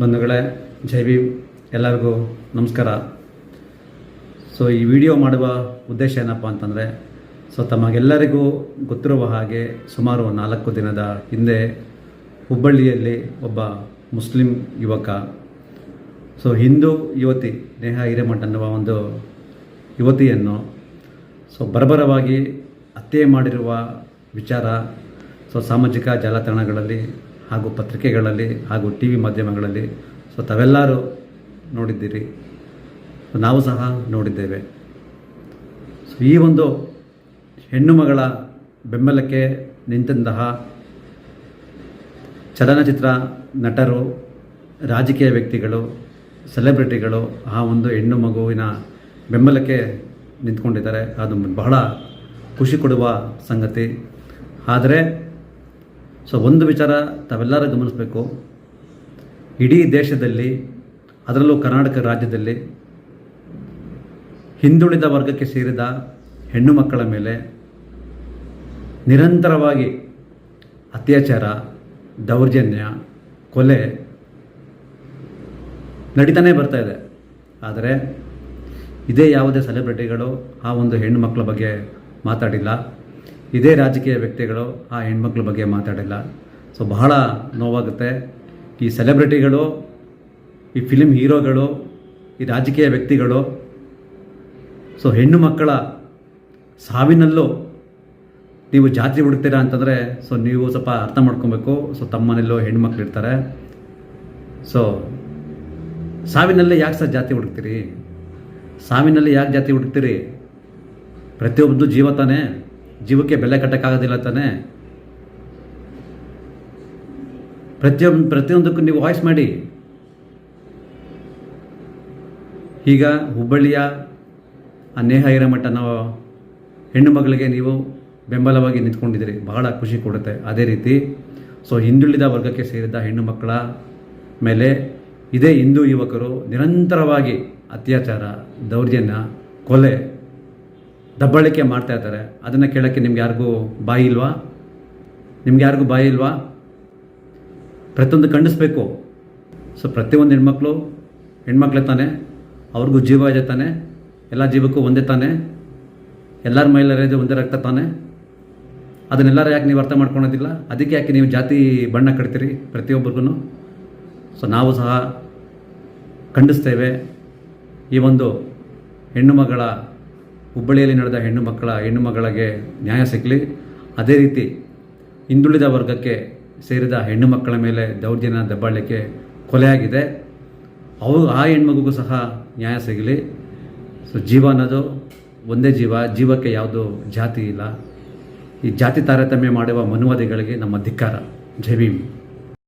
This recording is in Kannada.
ಬಂಧುಗಳೇ, ಜೈ ಭೀಮ್. ಎಲ್ಲರಿಗೂ ನಮಸ್ಕಾರ. ಸೊ ಈ ವಿಡಿಯೋ ಮಾಡುವ ಉದ್ದೇಶ ಏನಪ್ಪ ಅಂತಂದರೆ ಸೊ ತಮಗೆಲ್ಲರಿಗೂ ಗೊತ್ತಿರುವ ಹಾಗೆ ಸುಮಾರು ನಾಲ್ಕು ದಿನದ ಹಿಂದೆ ಹುಬ್ಬಳ್ಳಿಯಲ್ಲಿ ಒಬ್ಬ ಮುಸ್ಲಿಂ ಯುವಕ ಸೊ ಹಿಂದೂ ಯುವತಿ, ನೇಹಾ ಹಿರೇಮಠ ಅನ್ನುವ ಒಂದು ಯುವತಿಯನ್ನು ಸೊ ಬರಬರವಾಗಿ ಹತ್ಯೆ ಮಾಡಿರುವ ವಿಚಾರ ಸೊ ಸಾಮಾಜಿಕ ಜಾಲತಾಣಗಳಲ್ಲಿ ಹಾಗೂ ಪತ್ರಿಕೆಗಳಲ್ಲಿ ಹಾಗೂ ಟಿ ವಿ ಮಾಧ್ಯಮಗಳಲ್ಲಿ. ಸೊ ತಾವೆಲ್ಲರೂ ನೋಡಿದ್ದೀರಿ. ನಾವು ಸಹ ನೋಡಿದ್ದೇವೆ. ಸೊ ಈ ಒಂದು ಹೆಣ್ಣು ಮಗಳ ಬೆಂಬಲಕ್ಕೆ ನಿಂತಂತಹ ಚಲನಚಿತ್ರ ನಟರು, ರಾಜಕೀಯ ವ್ಯಕ್ತಿಗಳು, ಸೆಲೆಬ್ರಿಟಿಗಳು ಆ ಒಂದು ಹೆಣ್ಣು ಮಗುವಿನ ಬೆಂಬಲಕ್ಕೆ ನಿಂತ್ಕೊಂಡಿದ್ದಾರೆ. ಅದು ಬಹಳ ಖುಷಿ ಕೊಡುವ ಸಂಗತಿ. ಆದರೆ ಸೊ ಒಂದು ವಿಚಾರ ತಾವೆಲ್ಲರೂ ಗಮನಿಸಬೇಕು. ಇಡೀ ದೇಶದಲ್ಲಿ, ಅದರಲ್ಲೂ ಕರ್ನಾಟಕ ರಾಜ್ಯದಲ್ಲಿ ಹಿಂದುಳಿದ ವರ್ಗಕ್ಕೆ ಸೇರಿದ ಹೆಣ್ಣು ಮಕ್ಕಳ ಮೇಲೆ ನಿರಂತರವಾಗಿ ಅತ್ಯಾಚಾರ, ದೌರ್ಜನ್ಯ, ಕೊಲೆ ನಡೀತಾನೆ ಬರ್ತಾ ಇದೆ. ಆದರೆ, ಇದೇ ಯಾವುದೇ ಸೆಲೆಬ್ರಿಟಿಗಳು ಆ ಒಂದು ಹೆಣ್ಣು ಮಕ್ಕಳ ಬಗ್ಗೆ ಮಾತಾಡಿಲ್ಲ. ಇದೇ ರಾಜಕೀಯ ವ್ಯಕ್ತಿಗಳು ಆ ಹೆಣ್ಮಕ್ಳ ಬಗ್ಗೆ ಮಾತಾಡಿಲ್ಲ. ಸೊ ಬಹಳ ನೋವಾಗುತ್ತೆ. ಈ ಸೆಲೆಬ್ರಿಟಿಗಳು, ಈ ಫಿಲಿಮ್ ಹೀರೋಗಳು, ಈ ರಾಜಕೀಯ ವ್ಯಕ್ತಿಗಳು ಸೊ ಹೆಣ್ಣು ಮಕ್ಕಳ ಸಾವಿನಲ್ಲೂ ನೀವು ಜಾತ್ರೆ ಹುಡುಕ್ತೀರಾ ಅಂತಂದರೆ ಸೊ ನೀವು ಸ್ವಲ್ಪ ಅರ್ಥ ಮಾಡ್ಕೊಬೇಕು. ಸೊ ತಮ್ಮನೆಲ್ಲೋ ಮನೆಯಲ್ಲೂ ಹೆಣ್ಮಕ್ಳು ಇರ್ತಾರೆ. ಸೊ ಸಾವಿನಲ್ಲೇ ಯಾಕೆ ಸರ್ ಜಾತಿ ಹುಡುಕ್ತೀರಿ? ಸಾವಿನಲ್ಲಿ ಯಾಕೆ ಜಾತಿ ಹುಡುಕ್ತೀರಿ? ಪ್ರತಿಯೊಬ್ಬದು ಜೀವ ತಾನೇ. ಜೀವಕ್ಕೆ ಬೆಲೆ ಕಟ್ಟಕ್ಕಾಗೋದಿಲ್ಲ ತಾನೇ? ಪ್ರತಿಯೊಂದು ಪ್ರತಿಯೊಂದಕ್ಕೂ ನೀವು ವಾಯ್ಸ್ ಮಾಡಿ. ಈಗ ಹುಬ್ಬಳ್ಳಿಯ ನೇಹ ಹಿರೇಮಠ ನಾವು ಹೆಣ್ಣು ಮಗಳಿಗೆ ನೀವು ಬೆಂಬಲವಾಗಿ ನಿಂತ್ಕೊಂಡಿದ್ದೀರಿ. ಬಹಳ ಖುಷಿ ಕೊಡುತ್ತೆ. ಅದೇ ರೀತಿ, ಸೊ ಹಿಂದುಳಿದ ವರ್ಗಕ್ಕೆ ಸೇರಿದ ಹೆಣ್ಣು ಮಕ್ಕಳ ಮೇಲೆ ಇದೇ ಹಿಂದೂ ಯುವಕರು ನಿರಂತರವಾಗಿ ಅತ್ಯಾಚಾರ, ದೌರ್ಜನ್ಯ, ಕೊಲೆ ದಬ್ಬಾಳಿಕೆ ಮಾಡ್ತಾ ಇದ್ದಾರೆ. ಅದನ್ನು ಕೇಳೋಕ್ಕೆ ನಿಮ್ಗೆ ಯಾರಿಗೂ ಬಾಯಿ ಇಲ್ವಾ? ನಿಮ್ಗೆ ಯಾರಿಗೂ ಬಾಯಿ ಇಲ್ವಾ? ಪ್ರತಿಯೊಂದು ಖಂಡಿಸ್ಬೇಕು. ಸೊ ಪ್ರತಿಯೊಂದು ಹೆಣ್ಮಕ್ಳು, ಹೆಣ್ಮಕ್ಳೇ ತಾನೆ, ಅವ್ರಿಗೂ ಜೀವ ಇದೆ ತಾನೆ, ಎಲ್ಲ ಜೀವಕ್ಕೂ ಒಂದೇ ತಾನೆ, ಎಲ್ಲರ ಮಹಿಳೆಯರೇ ಒಂದೇ ರಕ್ತ ತಾನೆ, ಅದನ್ನೆಲ್ಲರೂ ಯಾಕೆ ನೀವು ಅರ್ಥ ಮಾಡ್ಕೊಳೋದಿಲ್ಲ? ಅದಕ್ಕೆ ಯಾಕೆ ನೀವು ಜಾತಿ ಬಣ್ಣ ಕಟ್ತೀರಿ ಪ್ರತಿಯೊಬ್ಬರಿಗೂ ಸೊ ನಾವು ಸಹ ಖಂಡಿಸ್ತೇವೆ ಈ ಒಂದು ಹೆಣ್ಣು ಮಗಳ ಹುಬ್ಬಳ್ಳಿಯಲ್ಲಿ ನಡೆದ ಹೆಣ್ಣು ಮಕ್ಕಳ, ಹೆಣ್ಣು ಮಗಳಿಗೆ ನ್ಯಾಯ ಸಿಗಲಿ ಅದೇ ರೀತಿ ಹಿಂದುಳಿದ ವರ್ಗಕ್ಕೆ ಸೇರಿದ ಹೆಣ್ಣು ಮಕ್ಕಳ ಮೇಲೆ ದೌರ್ಜನ್ಯ ದಬ್ಬಾಳಿಕೆ ಕೊಲೆಯಾಗಿದೆ. ಅವು, ಆ ಹೆಣ್ಮಗುಗೂ ಸಹ ನ್ಯಾಯ ಸಿಗಲಿ. ಸೊ ಜೀವ ಅನ್ನೋದು ಒಂದೇ ಜೀವ, ಜೀವಕ್ಕೆ ಯಾವುದು ಜಾತಿ ಇಲ್ಲ. ಈ ಜಾತಿ ತಾರತಮ್ಯ ಮಾಡುವ ಮನುವಾದಿಗಳಿಗೆ ನಮ್ಮ ಧಿಕ್ಕಾರ. ಜೈ ಭೀಮ್.